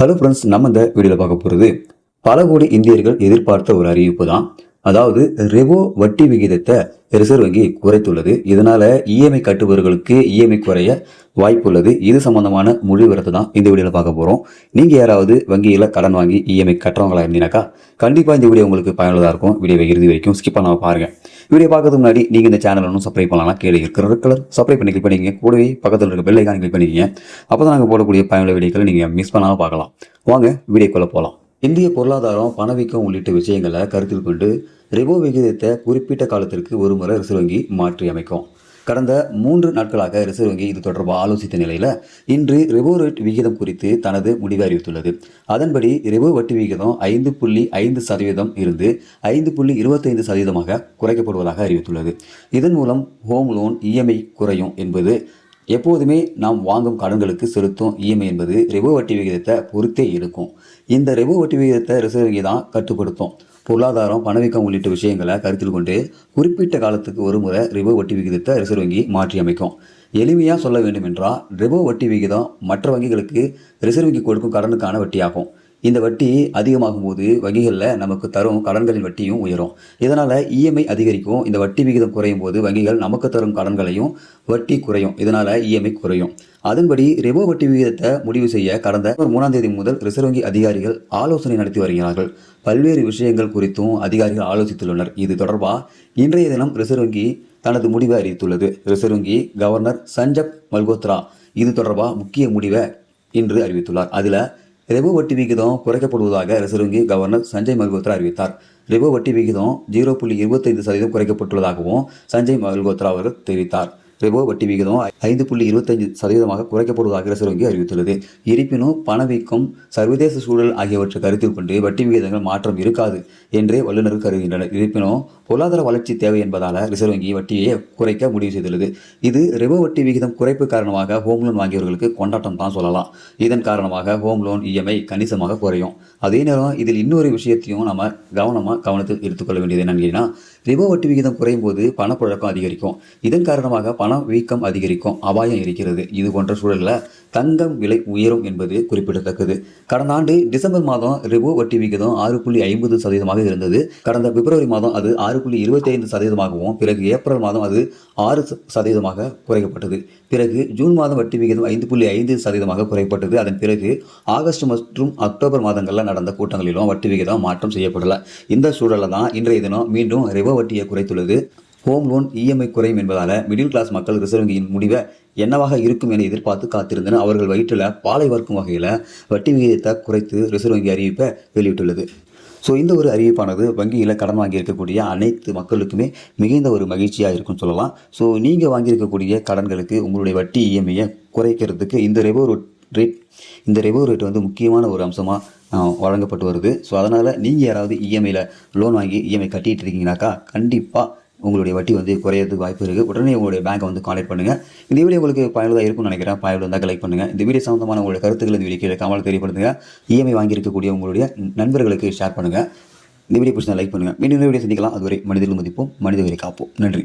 Hello friends நம்ம இந்த வீடியோவில் பார்க்க போகிறது பல கோடி இந்தியர்கள் எதிர்பார்த்த ஒரு அறிவிப்பு தான். அதாவது ரெவோ வட்டி விகிதத்தை ரிசர்வ் வங்கி குறைத்துள்ளது. இதனால இஎம்ஐ கட்டுபவர்களுக்கு இஎம்ஐ குறைய வாய்ப்புள்ளது. இது சம்பந்தமான முழு விவரத்தை தான் இந்த வீடியோவில் பார்க்க போகிறோம் நீங்கள் யாராவது வங்கியில் கடன் வாங்கி இஎம்ஐ கட்டுறவங்களா இருந்தீங்கனாக்கா கண்டிப்பாக இந்த வீடியோ உங்களுக்கு பயனுள்ளதாக இருக்கும். வீடியோவை இறுதி வரைக்கும் ஸ்கிப் பண்ணாமல் பாருங்கள் வீடியோ பார்க்கறதுக்கு முன்னாடி நீங்கள் இந்த சேனல் ஒன்றும் சப்ஸ்கிரைப் பண்ணலாம் கீழே இருக்கிற கலர் சப்ஸ்கிரைப் பண்ணி கிளிக் பண்ணிக்கங்க. கூடவே பக்கத்தில் இருக்க பெல் ஐக்கான் கிளிக் பண்ணிக்கங்க. அப்போ தான் நாங்கள் போடக்கூடிய பயனுள்ள வீடியோக்களை நீங்கள் மிஸ் பண்ணாமல் பார்க்கலாம். வாங்க வீடியோக்குள்ளே போகலாம் இந்திய பொருளாதாரம் பணவீக்கம் உள்ளிட்ட விஷயங்களை கருத்தில் கொண்டு ரெபோ விகிதத்தை குறிப்பிட்ட காலத்திற்கு ஒரு முறை ரிசர்வ் வங்கி மாற்றி அமைக்கும் கடந்த மூன்று நாட்களாக ரிசர்வ் வங்கி இது தொடர்பாக ஆலோசித்த நிலையில் இன்று ரெபோ ரேட் விகிதம் குறித்து தனது முடிவை அறிவித்துள்ளது. அதன்படி ரெபோ வட்டி விகிதம் ஐந்து புள்ளி ஐந்து சதவீதம் இருந்து ஐந்து புள்ளி இருபத்தைந்து சதவீதமாக குறைக்கப்படுவதாக அறிவித்துள்ளது. இதன் மூலம் ஹோம் லோன் இஎம்ஐ குறையும் என்பது எப்போதுமே நாம் வாங்கும் கடன்களுக்கு செலுத்தும் இஎம்ஐ என்பது ரெபோ வட்டி விகிதத்தை பொறுத்தே இருக்கும். இந்த ரெபோ வட்டி விகிதத்தை ரிசர்வ் வங்கி தான் கட்டுப்படுத்தும். பொருளாதாரம் பணவீக்கம் உள்ளிட்ட விஷயங்களை கருத்தில் கொண்டு குறிப்பிட்ட காலத்துக்கு ஒரு முறை ரெபோ வட்டி விகிதத்தை ரிசர்வ் வங்கி மாற்றி அமைக்கும். எளிமையாக சொல்ல வேண்டும் என்றால் ரெபோ வட்டி விகிதம் மற்ற வங்கிகளுக்கு ரிசர்வ் வங்கி கொடுக்கும் கடனுக்கான வட்டியாகும். இந்த வட்டி அதிகமாகும் போது வங்கிகளில் நமக்கு தரும் கடன்களின் வட்டியும் உயரும். இதனால் இஎம்ஐ அதிகரிக்கும் இந்த வட்டி விகிதம் குறையும் போது வங்கிகள் நமக்கு தரும் கடன்களையும் வட்டி குறையும். இதனால் இஎம்ஐ குறையும். அதன்படி ரெபோ வட்டி விகிதத்தை முடிவு செய்ய கடந்த மூணாம் தேதி முதல் ரிசர்வ் வங்கி அதிகாரிகள் ஆலோசனை நடத்தி வருகிறார்கள். பல்வேறு விஷயங்கள் குறித்தும் அதிகாரிகள் ஆலோசித்துள்ளனர். இது தொடர்பாக இன்றைய தினம் ரிசர்வ் வங்கி தனது முடிவை அறிவித்துள்ளது. ரிசர்வ் வங்கி கவர்னர் சஞ்சப் மல்கோத்ரா இது தொடர்பாக முக்கிய முடிவை இன்று அறிவித்துள்ளார். அதில் ரெபோ வட்டி விகிதம் குறைக்கப்படுவதாக ரிசர்வ் வங்கி கவர்னர் சஞ்சய் மல்கோத்ரா அறிவித்தார். ரெபோ வட்டி விகிதம் ஜீரோ புள்ளி இருபத்தைந்து சதவீதம் குறைக்கப்பட்டுள்ளதாகவும் சஞ்சய் மல்கோத்ரா அவர்கள் தெரிவித்தார். ரெபோ வட்டி விகிதம் ஐந்து புள்ளி இருபத்தஞ்சு சதவீதமாக குறைக்கப்படுவதாக ரிசர்வ் வங்கி அறிவித்துள்ளது. இருப்பினும் பணவீக்கம் சர்வதேச சூழல் ஆகியவற்றை கருத்தில் கொண்டு வட்டி விகிதங்கள் மாற்றம் இருக்காது என்றே வல்லுநர்கள் கருதுகின்றனர். இருப்பினும் பொருளாதார வளர்ச்சி தேவை என்பதால் ரிசர்வ் வங்கி வட்டியை குறைக்க முடிவு செய்துள்ளது. இது ரெபோ வட்டி விகிதம் குறைப்பு காரணமாக ஹோம் லோன் வாங்கியவர்களுக்கு கொண்டாட்டம் தான் சொல்லலாம். இதன் காரணமாக ஹோம் லோன் இஎம்ஐ கணிசமாக குறையும். அதே நேரம் இதில் இன்னொரு விஷயத்தையும் நம்ம கவனமாக கவனத்தில் எடுத்துக்கொள்ள வேண்டியது என்னன்னு கேட்டீங்கன்னா ரிபோ வட்டி விகிதம் குறையும் போது பணப்புழக்கம் அதிகரிக்கும். இதன் காரணமாக பண வீக்கம் அதிகரிக்கும் அபாயம் இருக்கிறது. இது போன்ற சூழலில் தங்கம் விலை உயரும் என்பது குறிப்பிடத்தக்கது. கடந்த ஆண்டு டிசம்பர் மாதம் ரிபோ வட்டி விகிதம் ஆறு புள்ளி ஐம்பது சதவீதமாக இருந்தது. கடந்த பிப்ரவரி மாதம் அது ஆறு புள்ளி இருபத்தி ஐந்து சதவீதமாகவும் பிறகு ஏப்ரல் மாதம் அது ஆறு சதவீதமாக குறைக்கப்பட்டது. பிறகு ஜூன் மாதம் வட்டி விகிதம் ஐந்து புள்ளி ஐந்து சதவீதமாக குறைக்கப்பட்டது. அதன் பிறகு ஆகஸ்ட் மற்றும் அக்டோபர் மாதங்களில் நடந்த கூட்டங்களிலும் வட்டி விகிதம் மாற்றம் செய்யப்படலை. இந்த சூழலில் தான் இன்றைய தினம் மீண்டும் ரெபோ வட்டியை குறைத்துள்ளது. ஹோம் லோன் இஎம்ஐ குறையும் என்பதால் மிடில் கிளாஸ் மக்கள் ரிசர்வ் வங்கியின் முடிவை என்னவாக இருக்கும் என எதிர்பார்த்து காத்திருந்தனர். அவர்கள் வயிற்றில் பாலை வார்க்கும் வகையில் வட்டி விகிதத்தை குறைத்து ரிசர்வ் வங்கி அறிவிப்பை வெளியிட்டுள்ளது. ஸோ இந்த ஒரு அறிவிப்பானது வங்கியில் கடன் வாங்கியிருக்கக்கூடிய அனைத்து மக்களுக்குமே மிகுந்த ஒரு மகிழ்ச்சியாக இருக்கும்னு சொல்லலாம். ஸோ நீங்கள் வாங்கியிருக்கக்கூடிய கடன்களுக்கு உங்களுடைய வட்டி இஎம்ஐயை குறைக்கிறதுக்கு இந்த ரெபோ ரேட் இந்த ரெபோ ரேட் வந்து முக்கியமான ஒரு அம்சமாக வழங்கப்பட்டு வருது. ஸோ அதனால் நீங்கள் யாராவது இஎம்ஐயில் லோன் வாங்கி இஎம்ஐ கட்டிகிட்டு இருக்கீங்கனாக்கா கண்டிப்பாக உங்களுடைய வட்டி வந்து குறையிறதுக்கு வாய்ப்பு இருக்குது உடனே உங்களுடைய பேங்கை வந்து கான்டாக்ட் பண்ணுங்கள் இந்த வீடியோ உங்களுக்கு பயனுள்ளதாக இருக்கும்னு நினைக்கிறேன். பயனுள்ள இருந்தால் கலெக்ட் பண்ணுங்கள் இந்த வீடியோ சம்மந்தமான உங்களுடைய கருத்துக்கள் இந்த வீடியோ கீழே கமல் தெரியப்படுத்துங்க. இஎம்ஐ வாங்கியிருக்கக்கூடிய உங்களுடைய நண்பர்களுக்கு ஷேர் பண்ணுங்கள் இந்த வீடியோ பிடிச்சா லைக் பண்ணுங்கள் மீண்டும் இந்த வீடியோ சந்திக்கலாம். அதுவரை மனிதர்கள் மதிப்போம் மனித வரை காப்போம். நன்றி.